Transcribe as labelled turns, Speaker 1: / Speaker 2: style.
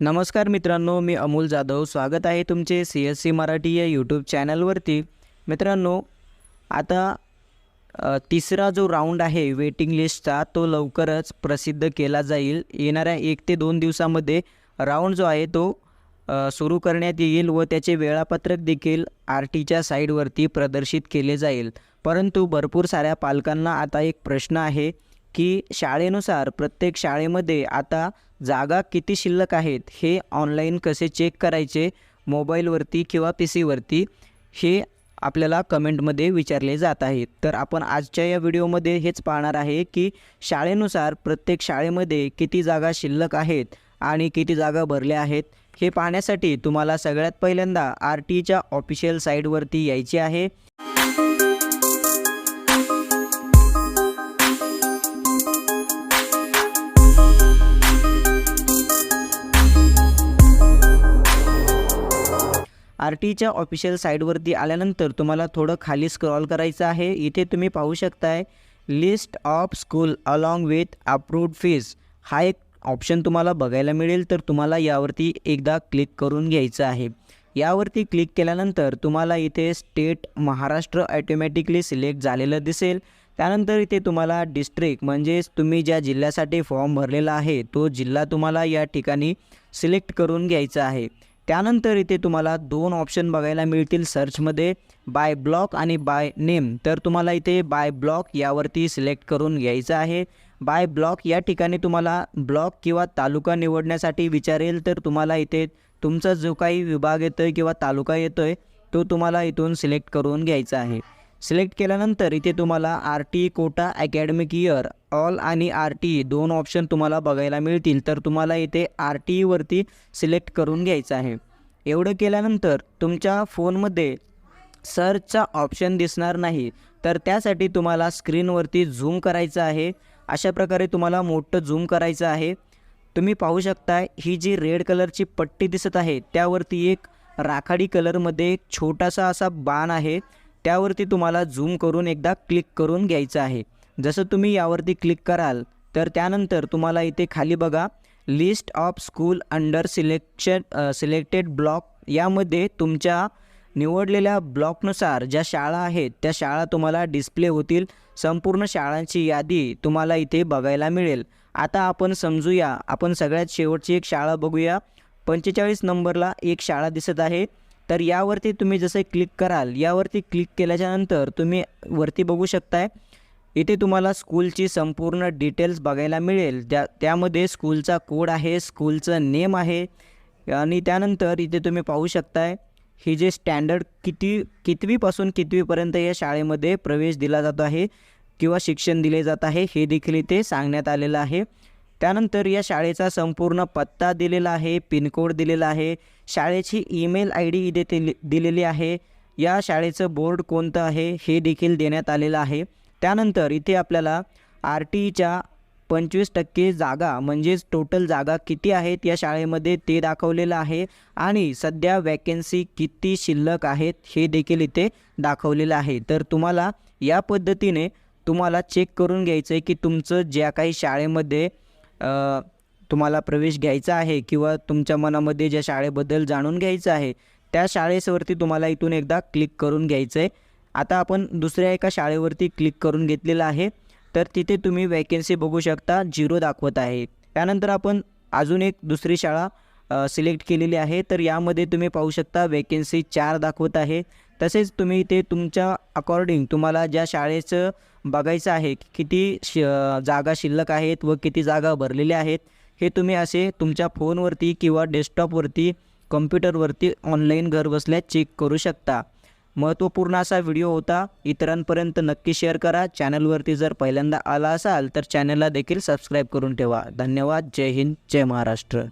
Speaker 1: नमस्कार मित्रांनो मी अमोल जाधव. स्वागत आहे तुमचे सी एस सी मराठी या यूट्यूब चॅनलवरती. मित्रांनो आता तिसरा जो राऊंड आहे वेटिंग लिस्टचा तो लवकरच प्रसिद्ध केला जाईल. येणाऱ्या एक ते दोन दिवसामध्ये राऊंड जो आहे तो सुरू करण्यात येईल व त्याचे वेळापत्रक देखील आर टीच्या साईडवरती प्रदर्शित केले जाईल. परंतु भरपूर साऱ्या पालकांना आता एक प्रश्न आहे. की शाळेनुसार प्रत्येक शाळेमध्ये आता जागा किती शिल्लक आहेत हे ऑनलाईन कसे चेक करायचे मोबाईलवरती किंवा पी सीवरती हे आपल्याला कमेंटमध्ये विचारले जात आहेत. तर आपण आजच्या या व्हिडिओमध्ये हेच पाहणार आहे की शाळेनुसार प्रत्येक शाळेमध्ये किती जागा शिल्लक आहेत आणि किती जागा भरल्या आहेत हे पाहण्यासाठी तुम्हाला सगळ्यात पहिल्यांदा आर टीच्या ऑफिशियल साईटवरती यायचे आहे. आर टीच्या ऑफिशियल साईटवरती आल्यानंतर तुम्हाला थोडं खाली स्क्रॉल करायचं आहे. इथे तुम्ही पाहू शकताय list of school along with approved fees हा एक ऑप्शन तुम्हाला बघायला मिळेल तर तुम्हाला यावरती एकदा क्लिक करून घ्यायचं आहे. यावरती क्लिक केल्यानंतर तुम्हाला इथे स्टेट महाराष्ट्र ॲटोमॅटिकली सिलेक्ट झालेलं दिसेल. त्यानंतर इथे तुम्हाला डिस्ट्रिक्ट म्हणजेच तुम्ही ज्या जिल्ह्यासाठी फॉर्म भरलेला आहे तो जिल्हा तुम्हाला या ठिकाणी सिलेक्ट करून घ्यायचा आहे. त्यानंतर इथे तुम्हाला दोन ऑप्शन बघायला मिळतील सर्चमध्ये बाय ब्लॉक आणि बाय नेम तर तुम्हाला इथे बाय ब्लॉक यावरती सिलेक्ट करून घ्यायचं आहे. बाय ब्लॉक या ठिकाणी तुम्हाला ब्लॉक किंवा तालुका निवडण्यासाठी विचारेल तर तुम्हाला इथे तुमचा जो काही विभाग येतो आहे किंवा तालुका येतो आहे तो तुम्हाला इथून सिलेक्ट करून घ्यायचा आहे. सिलेक्ट केल्यानंतर इथे तुम्हाला R T quota academic year all आणि आर टी दोन ऑप्शन तुम्हाला बघायला मिळतील. तर तुम्हाला इथे आर टी ईवरती सिलेक्ट करून घ्यायचं आहे. एवढं केल्यानंतर तुमच्या फोनमध्ये सर्चचा ऑप्शन दिसणार नाही. तर त्यासाठी तुम्हाला स्क्रीनवरती झूम करायचं आहे. अशा प्रकारे तुम्हाला मोठं झूम करायचं आहे. तुम्ही पाहू शकता ही जी रेड कलरची पट्टी दिसत आहे त्यावरती एक राखाडी कलरमध्ये एक छोटासा असा बाण आहे. त्यावरती तुम्हाला झूम करून एकदा क्लिक करून घ्यायचं आहे. जसं तुम्ही यावरती क्लिक कराल तर त्यानंतर तुम्हाला इथे खाली बघा list of school under selection selected block यामध्ये तुमच्या निवडलेल्या ब्लॉकनुसार ज्या शाळा आहेत त्या शाळा तुम्हाला डिस्प्ले होतील. संपूर्ण शाळांची यादी तुम्हाला इथे बघायला मिळेल. आता आपण समजूया आपण सगळ्यात शेवटची एक शाळा बघूया. पंचेचाळीस नंबरला एक शाळा दिसत आहे. तर यावरती तुम्ही जसे क्लिक कराल यावरती क्लिक केल्याच्यानंतर तुम्ही वरती बघू शकताय. इथे तुम्हाला स्कूलची संपूर्ण डिटेल्स बघायला मिळेल. त्या त्यामध्ये स्कूलचा कोड आहे स्कूलचं नेम आहे आणि त्यानंतर इथे तुम्ही पाहू शकताय ही जे स्टँडर्ड किती कितवीपासून कितवीपर्यंत या शाळेमध्ये प्रवेश दिला जात आहे किंवा शिक्षण दिले जात आहे हे देखील इथे सांगण्यात आलेलं आहे. त्यानंतर या शाळेचा संपूर्ण पत्ता दिलेला आहे पिनकोड दिलेला आहे शाळेची ईमेल आय डी इथे दिलेली आहे. या शाळेचं बोर्ड कोणतं आहे हे देखील देण्यात आलेलं आहे. त्यानंतर इथे आपल्याला आर टीच्या पंचवीस टक्के जागा म्हणजेच टोटल जागा किती आहेत या शाळेमध्ये ते दाखवलेलं आहे. आणि सध्या वॅकेन्सी किती शिल्लक आहेत हे देखील इथे दाखवलेलं आहे. तर तुम्हाला या पद्धतीने तुम्हाला चेक करून घ्यायचं आहे की तुमचं ज्या काही शाळेमध्ये तुम्हाला प्रवेश घ्यायचा आहे किंवा तुमच्या मनामध्ये ज्या शाळेबद्दल जाणून घ्यायचं आहे त्या शाळेवरती तुम्हाला इथून एकदा क्लिक करून घ्यायचं आहे आता आपण दुसऱ्या एका शाळेवरती क्लिक करून घेतलेलं आहे. तर तिथे तुम्ही वॅकेन्सी बघू शकता झिरो दाखवत आहे. त्यानंतर आपण अजून एक दुसरी शाळा सिलेक्ट केलेली आहे. तर यामध्ये तुम्ही पाहू शकता वॅकेन्सी चार दाखवत आहे. तसेच तुम्ही ते तुमच्या अकॉर्डिंग तुम्हाला ज्या शाळेचं बघायचं आहे की किती श जागा शिल्लक आहेत व किती जागा भरलेल्या आहेत हे तुम्ही असे तुमच्या फोनवरती किंवा डेस्कटॉपवरती कम्प्युटरवरती ऑनलाईन घरबसल्या चेक करू शकता. महत्त्वपूर्ण असा व्हिडिओ होता. इतरांपर्यंत नक्की शेअर करा. चॅनलवरती जर पहिल्यांदा आला असाल तर चॅनलला देखील सबस्क्राईब करून ठेवा. धन्यवाद. जय हिंद. जय महाराष्ट्र.